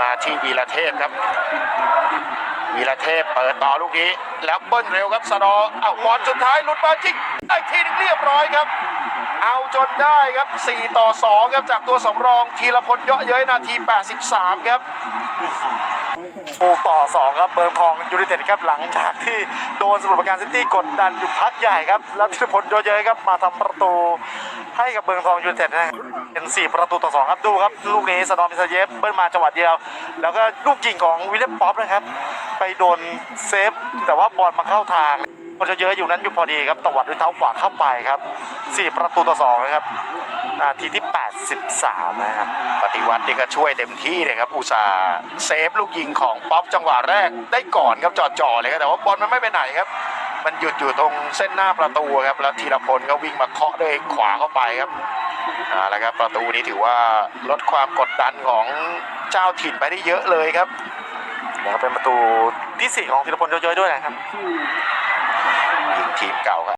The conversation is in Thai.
มาที่วีระเทพครับ วีระเทพเปิดต่อลูกนี้ แล้วเบิ้ลเร็วครับสะดอเอาบอลสุดท้ายหลุดมาจิกได้ทีนึงเรียบร้อยครับ เอาจนได้ครับ 4 ต่อ 2 ครับจากตัวสำรองทีละพลเยาะเย้ยนาที 83 ครับปูต่อสองครับเบิร์นทองยูไนเต็ดครับหลังจากที่โดนสมุทรปราการซิตี้กดดันอยู่พักใหญ่ครับ แล้วธีรพลโยอะเย้ยครับมาทำประตู ให้กับเบิร์นทองยูไนเต็ดนะครับเป็น 4 ประตูต่อ2ครับดูครับ ลูกนี้สนอมิซาเยฟเบิ้ลมาจังหวะเดียว แล้วก็ลูกยิงของวิลเลมป๊อปนะครับ ไปโดนเซฟ แต่ว่าบอลมาเข้าทางคนจะเยอะอยู่นั้นอยู่พอดีครับตวัดด้วยเท้าขวาเข้าไปครับ 4 ประตูต่อ2นะครับนาทีที่ 83 นะครับ ปฏิวัตินี่ก็ช่วยเต็มที่เลยครับ อุตสาเซฟลูกยิงของป๊อปจังหวะแรกได้ก่อนครับจ่อๆเลยครับแต่ว่าบอลมันไม่ไปไหนครับ มันหยุดอยู่ตรงเส้นหน้าประตูครับแล้วธีรพลก็วิ่งมาเคาะด้วยขวาเข้าไปครับเอาละครับประตูนี้ถือว่าลดความกดดันของเจ้าถิ่นไปได้เยอะเลยครับนะครับเป็นประตูที่4ของธีรพลโยเยยด้วยนะครับยิงทีมเก่าครับ